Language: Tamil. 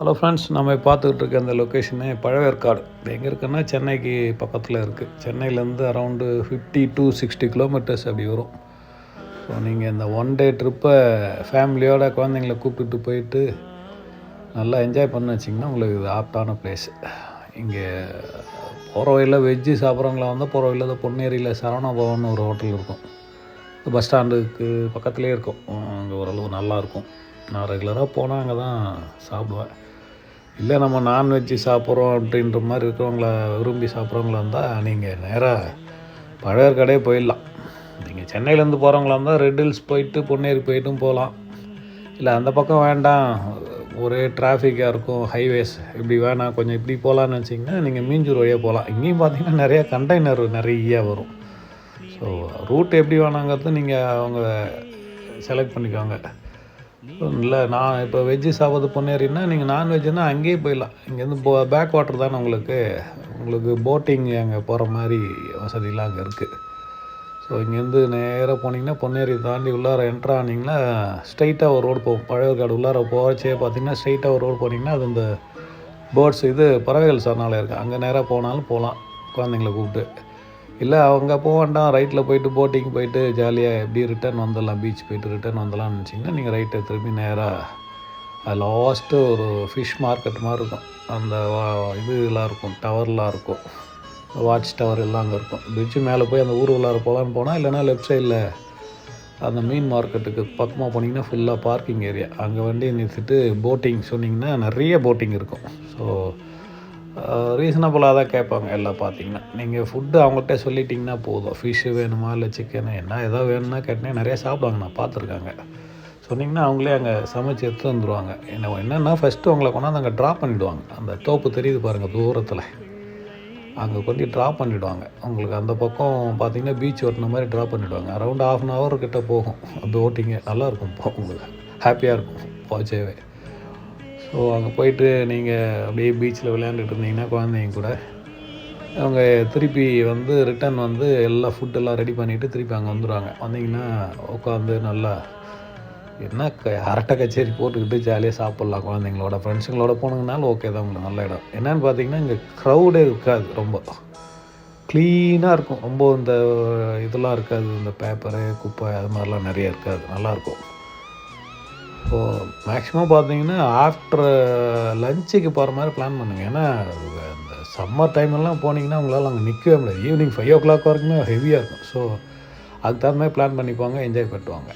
ஹலோ ஃப்ரெண்ட்ஸ் நம்ம பார்த்துக்கிட்டு இருக்க இந்த லொக்கேஷனு பழவேற்காடு. இது எங்கே இருக்குன்னா சென்னைக்கு பக்கத்தில் இருக்குது சென்னையிலேருந்து around fifty to sixty kilometres அப்படி வரும். ஸோ நீங்கள் இந்த ஒன் டே ட்ரிப்பை ஃபேமிலியோட குழந்தைங்கள கூப்பிட்டு போயிட்டு நல்லா என்ஜாய் பண்ண வச்சிங்கன்னா உங்களுக்கு இது ஆப்டான பிளேஸ் இங்கே போகிற வழியில் வெஜ்ஜு சாப்பிட்றவங்களா வந்தால் போகிற வழியில் இந்த பொன்னேரியில் சரவணா பவன் ஒரு ஹோட்டல் இருக்கும். பஸ் ஸ்டாண்டுக்கு பக்கத்துலேயே இருக்கும். அங்கே ஓரளவு நல்லாயிருக்கும் நான் ரெகுலராக போனால் அங்கே தான் சாப்பிடுவேன். இல்லை நம்ம நான்வெஜ்ஜு சாப்பிட்றோம் அப்படின்ற மாதிரி இருக்கிறவங்கள விரும்பி சாப்பிட்றவங்களா இருந்தால் நீங்கள் நேராக பழவேற்காடே போயிடலாம். நீங்கள் சென்னையிலேருந்து போகிறவங்களா இருந்தால் ரெட் ஹில்ஸ் போயிட்டு பொன்னேரி போயிட்டும் போகலாம். இல்லை அந்த பக்கம் வேண்டாம். ஒரே டிராஃபிக்காக இருக்கும் ஹைவேஸ் இப்படி வேணாம் கொஞ்சம் இப்படி போகலான்னு நினச்சிங்கன்னா நீங்கள் மீஞ்சூர் வழியாக போகலாம். இங்கேயும் பார்த்தீங்கன்னா நிறைய கண்டெய்னர் நிறைய வரும். ஸோ ரூட் எப்படி வேணாங்கிறது நீங்கள் அவங்க செலக்ட் பண்ணிக்கோங்க. இல்லை நான் இப்போ வெஜ்ஜு சாப்பிட்றது பொன்னேரின்னா நீங்கள் நான்வெஜ்ஜுன்னா அங்கேயே போயிடலாம். இங்கேருந்து போ பேக் வாட்டர் தானே உங்களுக்கு. உங்களுக்கு போட்டிங் அங்கே போகிற மாதிரி வசதிலாம் அங்கே இருக்குது ஸோ இங்கேருந்து நேராக போனீங்கன்னா பொன்னேரி தாண்டி உள்ளார என்ட்ரு ஆனீங்கன்னா ஸ்ட்ரைட்டாக ஒரு ரோடு போகும். பழவேற்காடு உள்ளார போகிறச்சே பார்த்தீங்கன்னா ஸ்ட்ரைட்டாக ஒரு ரோடு போனீங்கன்னா அது இந்த பேர்ட்ஸ் இது பறவைகள் சரணாலயம் இருக்குது அங்கே நேராக போனாலும் போகலாம் குழந்தைங்கள கூப்பிட்டு. இல்லை அவங்க போக வேண்டாம். ரைட்டில் போயிட்டு போட்டிங் போயிட்டு ஜாலியாக எப்படி ரிட்டர்ன் வந்துடலாம் பீச் போயிட்டு ரிட்டர்ன் வந்துடலாம்னு நினச்சிங்கன்னா நீங்கள் ரைட்டை திரும்பி நேராக லாஸ்ட்டு ஒரு ஃபிஷ் மார்க்கெட் மாதிரி இருக்கும். அந்த வா- இதுலாம் இருக்கும். டவர்லாம் இருக்கும். வாட்ச் டவர் எல்லாம் அங்கே இருக்கும். பிரிட்ஜு மேலே போய் அந்த ஊர் உள்ளார போகலான்னு போனால் இல்லைன்னா லெஃப்ட் சைடில் அந்த மீன் மார்க்கெட்டுக்கு பக்கமாக போனீங்கன்னா ஃபுல்லாக பார்க்கிங் ஏரியா அங்கே வண்டி நிறுத்திட்டு போட்டிங் சொன்னிங்கன்னா நிறைய போட்டிங் இருக்கும். ஸோ ரீசனபுளாக தான் கேட்பாங்க எல்லாம் பார்த்தீங்கன்னா. நீங்கள் ஃபுட்டு அவங்கள்ட்ட சொல்லிட்டிங்கன்னா போதும். ஃபிஷ்ஷு வேணுமா இல்லை சிக்கனு என்ன ஏதோ வேணும்னா கேட்டிங்கன்னா நிறைய சாப்பிடுவாங்க. நான் பார்த்துருக்காங்க. சொன்னிங்கன்னா அவங்களே அங்கே சமைச்சு எடுத்து வந்துடுவாங்க என்ன என்னென்னா ஃபஸ்ட்டு உங்களை கொண்டாந்து அங்கே ட்ராப் பண்ணிவிடுவாங்க அந்த தோப்பு தெரியுது பாருங்கள் தூரத்தில். அங்கே கொண்டு ட்ராப் பண்ணிவிடுவாங்க உங்களுக்கு அந்த பக்கம் பார்த்தீங்கன்னா பீச் ஓட்டின மாதிரி ட்ராப் பண்ணிவிடுவாங்க அரௌண்ட் ஆஃப் அன் ஹவர் கிட்டே போகும். அப்படி ஓட்டிங்க நல்லாயிருக்கும் உங்களுக்கு ஹாப்பியாக இருக்கும் போச்சேவே ஸோ அங்கே போயிட்டு நீங்கள் அப்படியே பீச்சில் விளையாண்டுட்டு இருந்தீங்கன்னா குழந்தைங்க கூட. அவங்க திருப்பி வந்து ரிட்டர்ன் வந்து எல்லா ஃபுட்டெல்லாம் ரெடி பண்ணிவிட்டு திருப்பி அங்கே வந்துடுவாங்க வந்தீங்கன்னா உட்காந்து நல்லா என்ன க அரட்டை கச்சேரி போட்டுக்கிட்டு ஜாலியாக சாப்பிட்லாம் குழந்தைங்களோட. ஃப்ரெண்ட்ஸுங்களோட போனீங்கனாலும் ஓகே தான் உங்களுக்கு நல்ல இடம். என்னென்னு பார்த்தீங்கன்னா இங்கே க்ரௌடே இருக்காது ரொம்ப. க்ளீனாக இருக்கும். ரொம்ப இந்த இதெல்லாம் இருக்காது. இந்த பேப்பரு குப்பை அது மாதிரிலாம் நிறைய இருக்காது. நல்லாயிருக்கும் இப்போது மேக்ஸிமம் பார்த்தீங்கன்னா ஆஃப்டர் லஞ்சுக்கு போகிற மாதிரி பிளான் பண்ணுங்கள் ஏன்னா இந்த சம்மர் டைம்லாம் போனீங்கன்னா உங்களால் அங்கே நிற்கவே முடியாது. ஈவினிங் ஃபைவ் ஓ கிளாக் வரைக்குமே ஹெவியாக இருக்கும். ஸோ அதுக்கு தகுந்த மாதிரி பிளான் பண்ணிப்பாங்க என்ஜாய் பண்ணுவாங்க